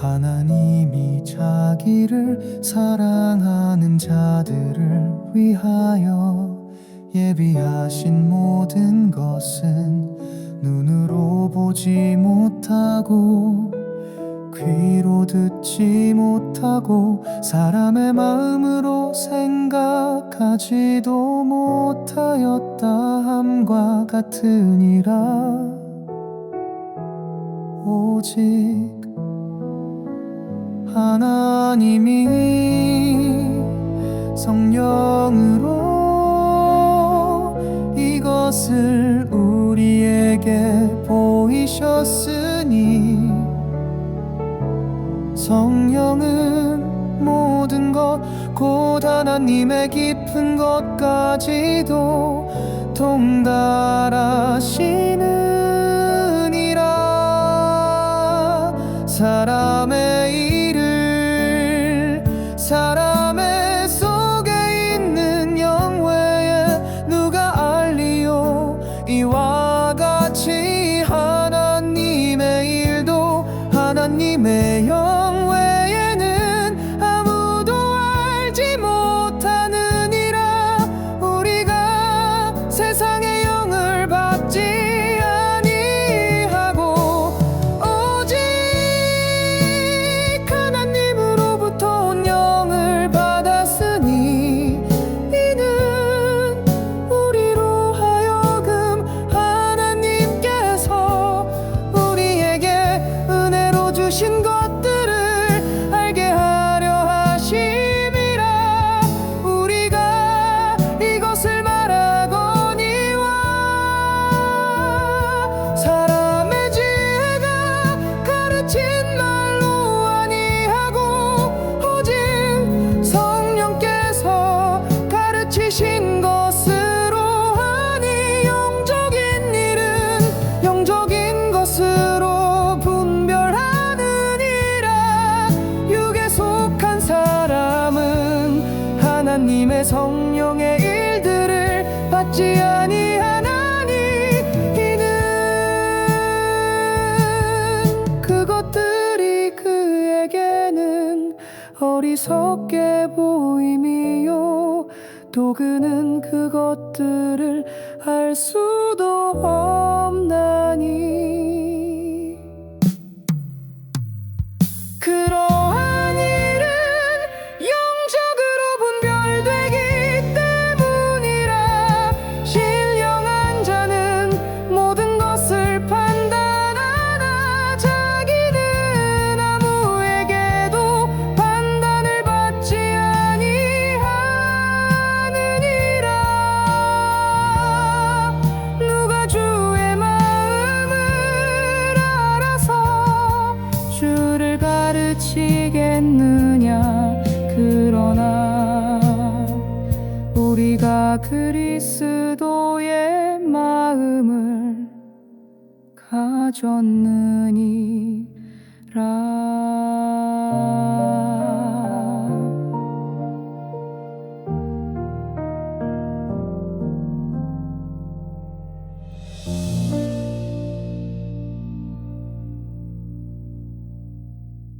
하나님이 자기를 사랑하는 자들을 위하여 예비하신 모든 것은 눈으로 보지 못하고 귀로 듣지 못하고 사람의 마음으로 생각하지도 못하였다 함과 같으니라. 오직 하나님이 성령으로 이것을 우리에게 보이셨으니 성령은 모든 것곧 하나님의 깊은 것까지도 통달하시느니라. 사람의 하나님의 영 외에는 아무도 알지 못하느니라 우리가 세상 하나님의 성령의 일들을 받지 아니하나니 이는 그것들이 그에게는 어리석게 보임이요. 또 그는 그것들을 알 수도 없나니 그리스도의 마음을 가졌느니라.